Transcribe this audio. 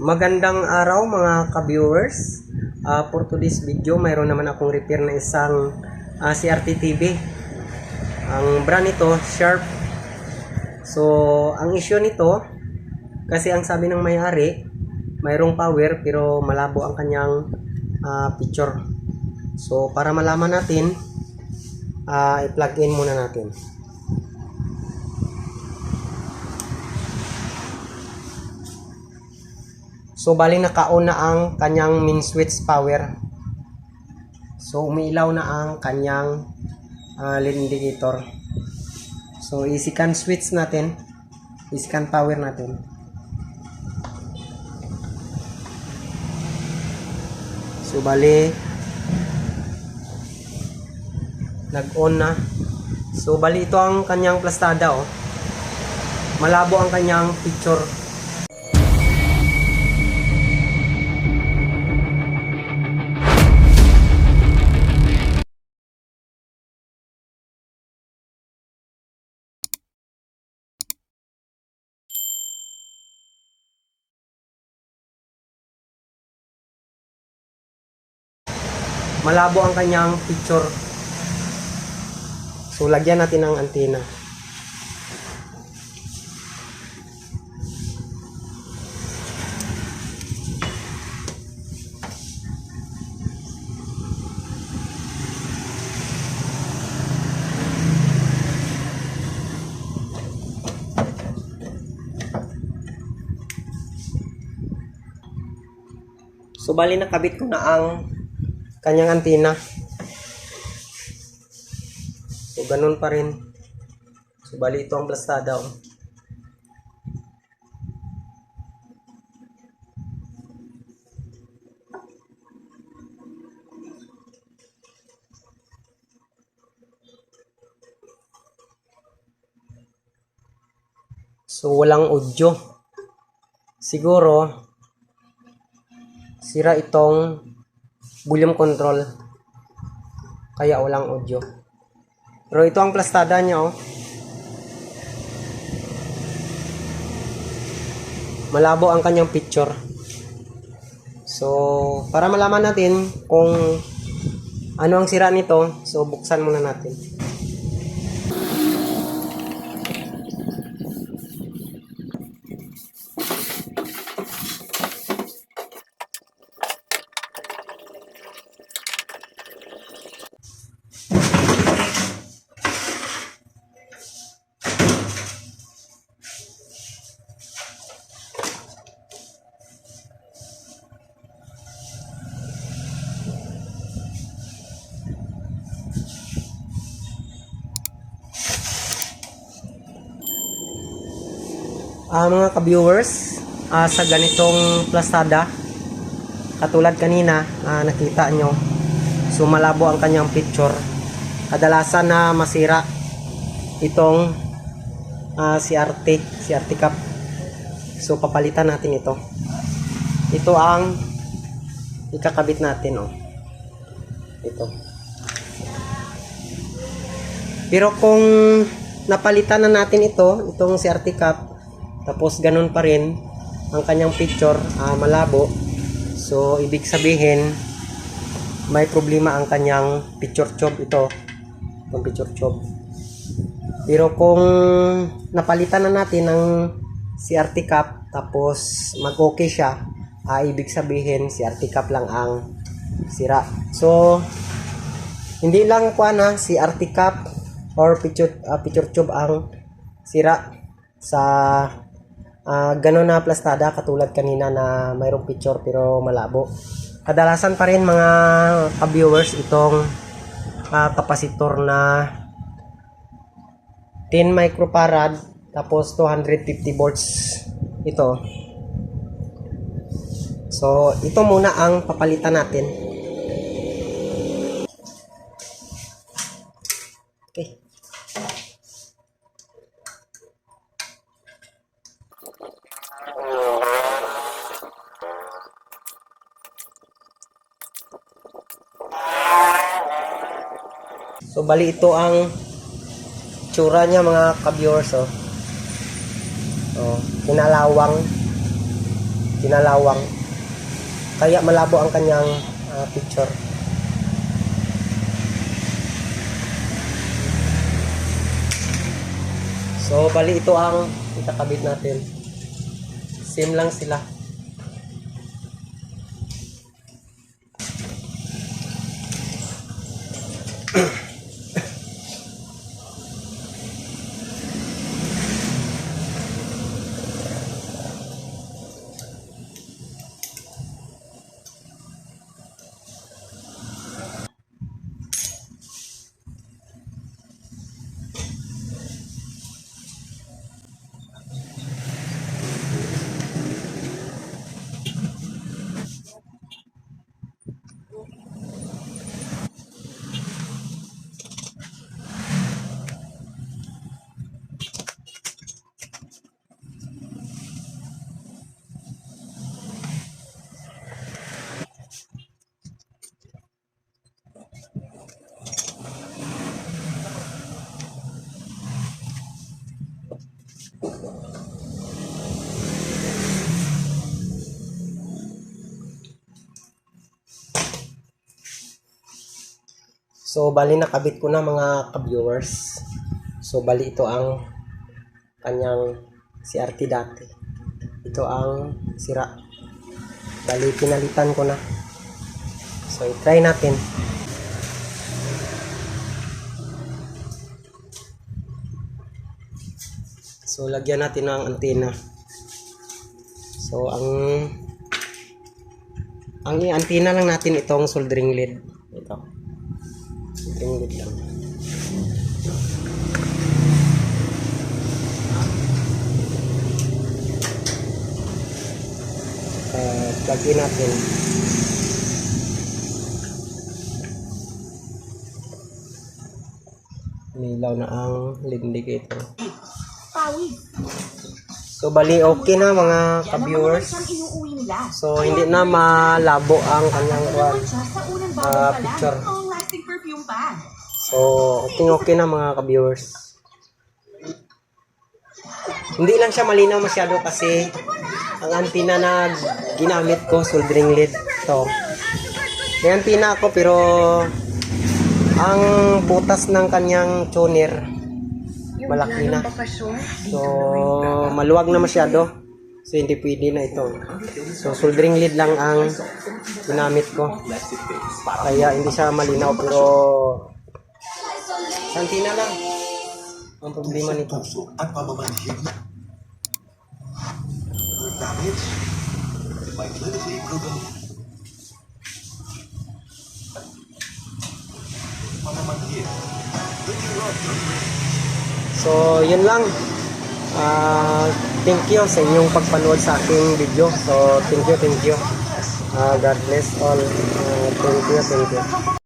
Magandang araw mga ka-viewers. Ah, for today's video, mayroon naman akong repair na isang ah, CRT TV. Ang brand nito, Sharp. So, ang issue nito, kasi ang sabi ng may-ari, mayroong power pero malabo ang kanyang ah, picture. So, para malaman natin, ah, i-plug in muna natin. So, bali nakaon na ang kanyang main switch power. So, umiilaw na ang kanyang ah, LED indicator. So, i-scan switch natin. I-scan power natin. So, bali nag-on na. So, bali ito ang kanyang plastada, oh. Malabo ang kanyang picture. Malabo ang kanyang picture. So, lagyan natin ng antena. So, bali nakabit ko na ang kanyang antena. So, ganun pa rin. So, bali ito ang plastada. Oh. So, walang audio. Siguro, sira itong volume control. Kaya walang audio. Pero ito ang plastada niya, oh. Malabo ang kanyang picture. So, para malaman natin kung ano ang sira nito, so buksan muna natin. Ah, mga ka-viewers, ah, sa ganitong plastada, katulad kanina, ah, nakita nyo, so malabo ang kanyang picture. Kadalasan na masira itong ah, CRT, CRT cap. So papalitan natin ito. Ito ang ikakabit natin, oh. Ito. Pero kung napalitan na natin ito, itong CRT cap, tapos ganun pa rin ang kanyang picture, ah, malabo. So, ibig sabihin, may problema ang kanyang picture tube ito. Itong picture tube. Pero kung napalitan na natin ng CRT cap, tapos mag-okay siya, ah, ibig sabihin, CRT cap lang ang sira. So, hindi lang kuha na CRT cap or picture, ah, picture tube ang sira sa ah ganun na plastada katulad kanina na mayroong picture pero malabo. Kadalasan pa rin mga ka-viewers itong ah, kapasitor na 10 microfarad tapos 250 volts ito. So, ito muna ang papalitan natin. Bali ito ang tsura niya mga ka-viewers oh. Oh, kinalawang Pinalawang. Kaya malabo ang kanyang ah, picture. So, bali ito ang ikakabit natin. Same lang sila. So, bali nakabit ko na mga ka-viewers. So, bali ito ang kanyang CRT dati. Ito ang sira. Bali, pinalitan ko na. So, i-try natin. So, lagyan natin ng antena. So, ang ang antena lang natin itong soldering lead. Lead lang. Uh, plug in natin. Nilaw na ang lead indicator. Pawid. So, bali okay na mga ka-viewers. So, hindi na malabo ang kanyang Ah, lang. picture. Pa. So, okay okay na mga ka-viewers. Hindi lang siya malinaw masyado kasi ang antina na ginamit ko, soldering lead. So, may antina ako pero ang butas ng kanyang tuner malaki na. So, maluwag na masyado. So, hindi pwede na ito. So, soldering lead lang ang ginamit ko. Kaya hindi siya malinaw pero Santina lang. Ang problema nito. at pamamanhid na. Your damage by clinically proven pamamanhid. The new rock So, yun lang. Ah, thank you sa inyong pagpanood sa aking video. So, thank you, thank you. Ah, God bless all. Ah, thank you, thank you.